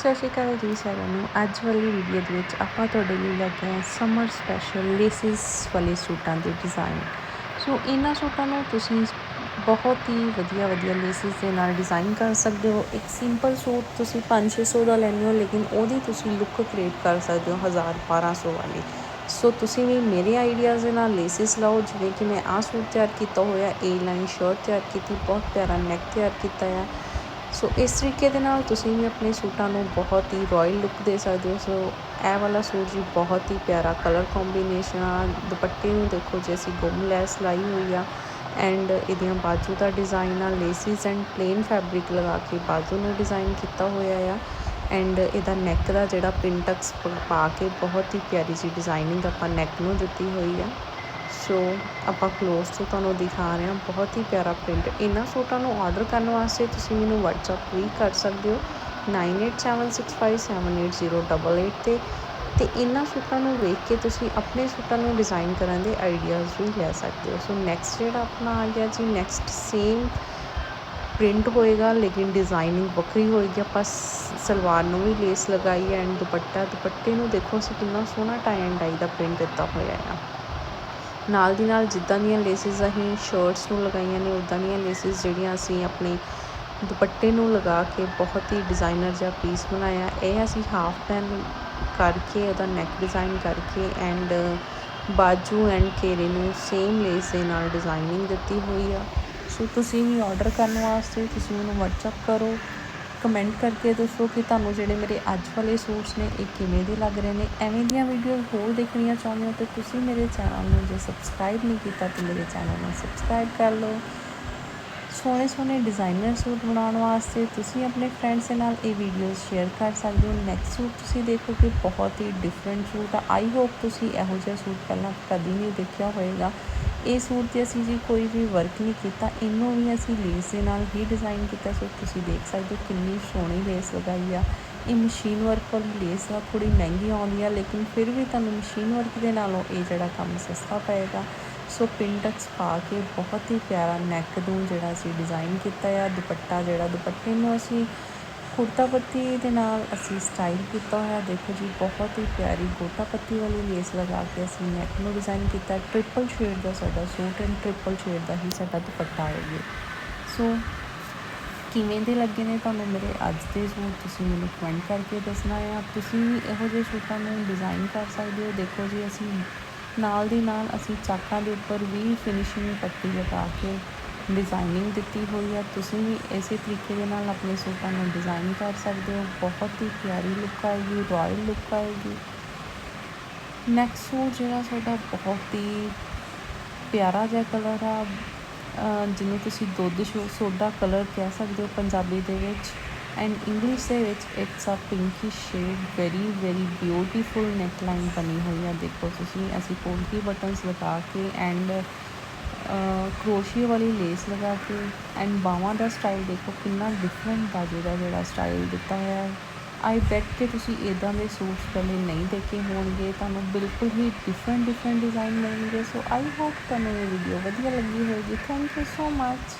ਸਤਿ ਸ਼੍ਰੀ ਅਕਾਲ ਜੀ ਸਾਰਿਆਂ ਨੂੰ। ਅੱਜ ਵਾਲੀ ਵੀਡੀਓ ਦੇ ਵਿੱਚ ਆਪਾਂ ਤੁਹਾਡੇ ਲਈ ਲੈ ਕੇ ਆਏ ਸਮਰ ਸਪੈਸ਼ਲ ਲੇਸਿਸ ਵਾਲੇ ਸੂਟਾਂ ਦੇ ਡਿਜ਼ਾਈਨ ਸੋ ਇਹਨਾਂ ਸੂਟਾਂ ਨੂੰ ਤੁਸੀਂ ਬਹੁਤ ਹੀ ਵਧੀਆ ਵਧੀਆ ਲੇਸਿਸ ਦੇ ਨਾਲ ਡਿਜ਼ਾਈਨ ਕਰ ਸਕਦੇ ਹੋ। ਇੱਕ ਸਿੰਪਲ ਸੂਟ ਤੁਸੀਂ 5-600 ਦਾ ਲੈਂਦੇ ਹੋ, ਲੇਕਿਨ ਉਹਦੀ ਤੁਸੀਂ ਲੁੱਕ ਕ੍ਰੀਏਟ ਕਰ ਸਕਦੇ ਹੋ 1000 1200 ਵਾਲੀ। ਸੋ ਤੁਸੀਂ ਵੀ ਮੇਰੇ ਆਈਡੀਆਜ਼ ਦੇ ਨਾਲ ਲੇਸਿਸ ਲਾਓ, ਜਿਵੇਂ ਕਿ ਮੈਂ ਆਹ ਸੂਟ ਤਿਆਰ ਕੀਤਾ ਹੋਇਆ ਏ ਲਾਈਨ ਸ਼ਰਟ ਤਿਆਰ ਕੀਤੀ, ਬਹੁਤ ਪਿਆਰਾ ਨੈਕ ਤਿਆਰ ਕੀਤਾ ਆ। ਸੋ ਇਸ ਤਰੀਕੇ ਦੇ ਨਾਲ ਤੁਸੀਂ ਵੀ ਆਪਣੇ ਸੂਟਾਂ ਨੂੰ ਬਹੁਤ ਹੀ ਰਾਇਲ ਲੁੱਕ ਦੇ ਸਕਦੇ ਹੋ। ਸੋ ਇਹ ਵਾਲਾ ਸੂਟ ਜੀ ਬਹੁਤ ਹੀ ਪਿਆਰਾ ਕਲਰ ਕੰਬੀਨੇਸ਼ਨ ਆ। ਦੁਪੱਟੇ ਨੂੰ ਦੇਖੋ ਜੇ, ਅਸੀਂ ਗੁੰਮ ਲੈਸ ਲਾਈ ਹੋਈ ਆ। ਐਂਡ ਇਹਦੀਆਂ ਬਾਜੂ ਦਾ ਡਿਜ਼ਾਈਨ ਆ। ਲੇਸਿਸ ਐਂਡ ਪਲੇਨ ਫੈਬਰਿਕ ਲਗਾ ਕੇ ਬਾਜੂ ਨੂੰ ਡਿਜ਼ਾਈਨ ਕੀਤਾ ਹੋਇਆ ਆ। ਐਂਡ ਇਹਦਾ ਨੈਕ ਦਾ ਜਿਹੜਾ ਪਿੰਟਕਸ ਪਾ ਕੇ ਬਹੁਤ ਹੀ ਪਿਆਰੀ ਜੀ ਡਿਜ਼ਾਈਨਿੰਗ ਆਪਾਂ ਨੈਕ ਨੂੰ ਦਿੱਤੀ ਹੋਈ ਆ। ਜੋ ਆਪਾਂ ਕਲੋਜ਼ ਤੋਂ ਤੁਹਾਨੂੰ ਦਿਖਾ ਰਹੇ ਹਾਂ, ਬਹੁਤ ਹੀ ਪਿਆਰਾ ਪ੍ਰਿੰਟ ਇਹਨਾਂ ਸੂਟਾਂ ਨੂੰ ਆਰਡਰ ਕਰਨ ਵਾਸਤੇ ਤੁਸੀਂ ਮੈਨੂੰ WhatsApp ਵੀ ਕਰ ਸਕਦੇ ਹੋ। 9876578088 ਤੇ ਤੇ ਇਹਨਾਂ ਸੂਟਾਂ ਨੂੰ ਵੇਖ ਕੇ ਤੁਸੀਂ ਆਪਣੇ ਸੂਟਾਂ ਨੂੰ ਡਿਜ਼ਾਈਨ ਕਰਨ ਦੇ ਆਈਡੀਆਜ਼ ਵੀ ਲੈ ਸਕਦੇ ਹੋ। ਸੋ ਨੈਕਸਟ ਜਿਹੜਾ ਆਪਣਾ ਆ ਗਿਆ ਜੀ ਨੈਕਸਟ ਸੇਮ ਪ੍ਰਿੰਟ ਹੋਏਗਾ, ਲੇਕਿਨ ਡਿਜ਼ਾਈਨਿੰਗ ਵੱਖਰੀ ਹੋਏਗੀ। ਆਪਾਂ ਸਲਵਾਰ ਨੂੰ ਵੀ ਲੇਸ ਲਗਾਈ ਐਂਡ ਦੁਪੱਟਾ, ਦੁਪੱਟੇ ਨੂੰ ਦੇਖੋ ਅਸੀਂ ਕਿੰਨਾ ਸੋਹਣਾ ਟਾਈ ਐਂਡ ਡਾਈ ਦਾ ਪ੍ਰਿੰਟ ਦਿੱਤਾ ਹੋਇਆ ਆ ਨਾਲ ਦੀ ਨਾਲ ਜਿੱਦਾਂ ਦੀਆਂ ਲੇਸਿਸ ਅਸੀਂ ਸ਼ਰਟਸ ਨੂੰ ਲਗਾਈਆਂ ਨੇ ਉੱਦਾਂ ਦੀਆਂ ਲੇਸਿਸ ਜਿਹੜੀਆਂ ਅਸੀਂ ਆਪਣੇ ਦੁਪੱਟੇ ਨੂੰ ਲਗਾ ਕੇ ਬਹੁਤ ਹੀ ਡਿਜ਼ਾਈਨਰ ਜਿਹਾ ਪੀਸ ਬਣਾਇਆ। ਇਹ ਅਸੀਂ ਹਾਫ ਪੈਨ ਕਰਕੇ ਉਹਦਾ ਨੈਕ ਡਿਜ਼ਾਈਨ ਕਰਕੇ ਐਂਡ ਬਾਜੂ ਐਂਡ ਘੇਰੇ ਨੂੰ ਸੇਮ ਲੇਸ ਦੇ ਨਾਲ ਡਿਜ਼ਾਈਨਿੰਗ ਦਿੱਤੀ ਹੋਈ ਆ। ਸੋ ਤੁਸੀਂ ਵੀ ਆਰਡਰ ਕਰਨ ਵਾਸਤੇ ਤੁਸੀਂ ਮੈਨੂੰ WhatsApp ਕਰੋ। ਕਮੈਂਟ ਕਰਕੇ ਦੱਸੋ ਕਿ ਤੁਹਾਨੂੰ ਜਿਹੜੇ ਮੇਰੇ ਅੱਜ ਵਾਲੇ ਸੂਟਸ ਨੇ, ਇਹ ਕਿਵੇਂ ਦੇ ਲੱਗ ਰਹੇ ਨੇ? ਐਵੇਂ ਦੀਆਂ ਵੀਡੀਓ ਹੋਰ ਦੇਖਣੀਆਂ ਚਾਹੁੰਦੇ ਹੋ ਤਾਂ ਤੁਸੀਂ ਮੇਰੇ ਚੈਨਲ ਨੂੰ ਜੇ ਸਬਸਕ੍ਰਾਈਬ ਨਹੀਂ ਕੀਤਾ ਤਾਂ ਮੇਰੇ ਚੈਨਲ ਨੂੰ ਸਬਸਕ੍ਰਾਈਬ ਕਰ ਲਓ। ਸੋਹਣੇ ਸੋਹਣੇ ਡਿਜ਼ਾਈਨਰ ਸੂਟ ਬਣਾਉਣ ਵਾਸਤੇ ਤੁਸੀਂ ਆਪਣੇ ਫਰੈਂਡਸ ਦੇ ਨਾਲ ਇਹ ਵੀਡੀਓਜ਼ ਸ਼ੇਅਰ ਕਰ ਸਕਦੇ ਹੋ। ਨੈਕਸਟ ਸੂਟ ਤੁਸੀਂ ਦੇਖੋ ਕਿ ਬਹੁਤ ਹੀ ਡਿਫਰੈਂਟ ਸੂਟ ਆ। ਆਈ ਹੋਪ ਤੁਸੀਂ ਇਹੋ ਜਿਹਾ ਸੂਟ ਪਹਿਲਾਂ ਕਦੀ ਨਹੀਂ ਦੇਖਿਆ ਹੋਵੇਗਾ ਇਹ ਸੂਟ ਤੇ ਅਸੀਂ ਜੀ ਕੋਈ ਵੀ ਵਰਕ ਨਹੀਂ ਕੀਤਾ, ਇਹਨੂੰ ਵੀ ਅਸੀਂ ਲੇਸ ਦੇ ਨਾਲ ਹੀ ਡਿਜ਼ਾਈਨ ਕੀਤਾ। ਸੋ ਤੁਸੀਂ ਦੇਖ ਸਕਦੇ ਹੋ ਕਿੰਨੀ ਸੋਹਣੀ ਲੇਸ ਲਗਾਈ ਆ। ਇਹ ਮਸ਼ੀਨ ਵਰਕ ਵਾਲੀ ਲੇਸ ਆ ਥੋੜੀ ਮਹਿੰਗੀ ਆਉਂਦੀ ਆ, ਲੇਕਿਨ ਫਿਰ ਵੀ ਤੁਹਾਨੂੰ ਮਸ਼ੀਨ ਵਰਕ ਦੇ ਨਾਲੋਂ ਇਹ ਜਿਹੜਾ ਕੰਮ ਸਸਤਾ ਪਏਗਾ। ਸੋ ਪਿੰਡਕਸ ਪਾ ਕੇ ਬਹੁਤ ਹੀ ਪਿਆਰਾ ਨੈਕ ਨੂੰ ਜਿਹੜਾ ਅਸੀਂ ਡਿਜ਼ਾਈਨ ਕੀਤਾ ਆ, ਦੁਪੱਟਾ ਜਿਹੜਾ ਦੁਪੱਟੇ ਨੂੰ ਅਸੀਂ ਕੁੜਤਾ ਪੱਤੀ ਦੇ ਨਾਲ ਅਸੀਂ ਸਟਾਈਲ ਕੀਤਾ ਹੋਇਆ। ਦੇਖੋ ਜੀ, ਬਹੁਤ ਹੀ ਪਿਆਰੀ ਗੋਟਾ ਪੱਤੀ ਵਾਲੀ ਲੇਸ ਲਗਾ ਕੇ ਅਸੀਂ ਨੈਕ ਨੂੰ ਡਿਜ਼ਾਈਨ ਕੀਤਾ। ਟ੍ਰਿਪਲ ਸ਼ੇਡ ਦਾ ਸਾਡਾ ਸੂਟ ਐਂਡ ਟ੍ਰਿਪਲ ਸ਼ੇਡ ਦਾ ਹੀ ਸਾਡਾ ਦੁਪੱਟਾ ਆਏਗਾ ਸੋ ਕਿਵੇਂ ਦੇ ਲੱਗੇ ਨੇ ਤੁਹਾਨੂੰ ਮੇਰੇ ਅੱਜ ਦੇ ਸੂਟ? ਤੁਸੀਂ ਮੈਨੂੰ ਕਮੈਂਟ ਕਰਕੇ ਦੱਸਣਾ ਆ। ਤੁਸੀਂ ਇਹੋ ਜਿਹੇ ਸੂਟਾਂ ਨੂੰ ਡਿਜ਼ਾਈਨ ਕਰ ਸਕਦੇ ਹੋ। ਦੇਖੋ ਜੀ, ਅਸੀਂ ਨਾਲ ਦੀ ਨਾਲ ਅਸੀਂ ਚਾਕਾਂ ਦੇ ਉੱਪਰ ਵੀ ਫਿਨਿਸ਼ਿੰਗ ਪੱਟੀ ਲਗਾ ਕੇ ਡਿਜ਼ਾਈਨਿੰਗ ਦਿੱਤੀ ਹੋਈ ਆ ਤੁਸੀਂ ਵੀ ਇਸੇ ਤਰੀਕੇ ਦੇ ਨਾਲ ਆਪਣੇ ਸੂਟਾਂ ਨੂੰ ਡਿਜ਼ਾਈਨ ਕਰ ਸਕਦੇ ਹੋ। ਬਹੁਤ ਹੀ ਪਿਆਰੀ ਲੁੱਕ ਆਏਗੀ ਰਾਇਲ ਲੁੱਕ ਆਏਗੀ। ਨੈਕਸਟ ਸੂਟ ਜਿਹੜਾ ਤੁਹਾਡਾ ਬਹੁਤ ਹੀ ਪਿਆਰਾ ਜਿਹਾ ਕਲਰ ਆ। ਜਿਹਨੂੰ ਤੁਸੀਂ ਦੁੱਧ ਸੋਡਾ ਕਲਰ ਕਹਿ ਸਕਦੇ ਹੋ ਪੰਜਾਬੀ ਦੇ ਵਿੱਚ। ਐਂਡ ਇੰਗਲਿਸ਼ ਦੇ ਵਿੱਚ it's a pinky shade very very beautiful neckline ਬਣੀ ਹੋਈ ਆ। ਦੇਖੋ ਤੁਸੀਂ, ਅਸੀਂ ਕੋਲ ਕੀ ਬਟਨਸ ਲਗਾ ਕੇ ਐਂਡ ਕਰੋਸ਼ੀਏ ਵਾਲੀ ਲੇਸ ਲਗਾ ਕੇ ਐਂਡ ਬਾਹਾਂ ਦਾ ਸਟਾਈਲ ਦੇਖੋ ਕਿੰਨਾ ਡਿਫਰੈਂਟ ਬਾਜੂ ਦਾ ਜਿਹੜਾ ਸਟਾਈਲ ਦਿੱਤਾ ਹੋਇਆ ਹੈ। ਆਈ ਬੈਟ ਕਿ ਤੁਸੀਂ ਇਦਾਂ ਦੇ ਸੂਟਸ ਪਹਿਲੇ ਨਹੀਂ ਦੇਖੇ ਹੋਣਗੇ, ਤੁਹਾਨੂੰ ਬਿਲਕੁਲ ਹੀ ਡਿਫਰੈਂਟ ਡਿਫਰੈਂਟ ਡਿਜ਼ਾਈਨ ਮਿਲਣਗੇ। ਸੋ ਆਈ ਹੋਪ ਤੁਹਾਨੂੰ ਇਹ ਵੀਡੀਓ ਵਧੀਆ ਲੱਗੀ ਹੋਵੇਗੀ। Thank you so much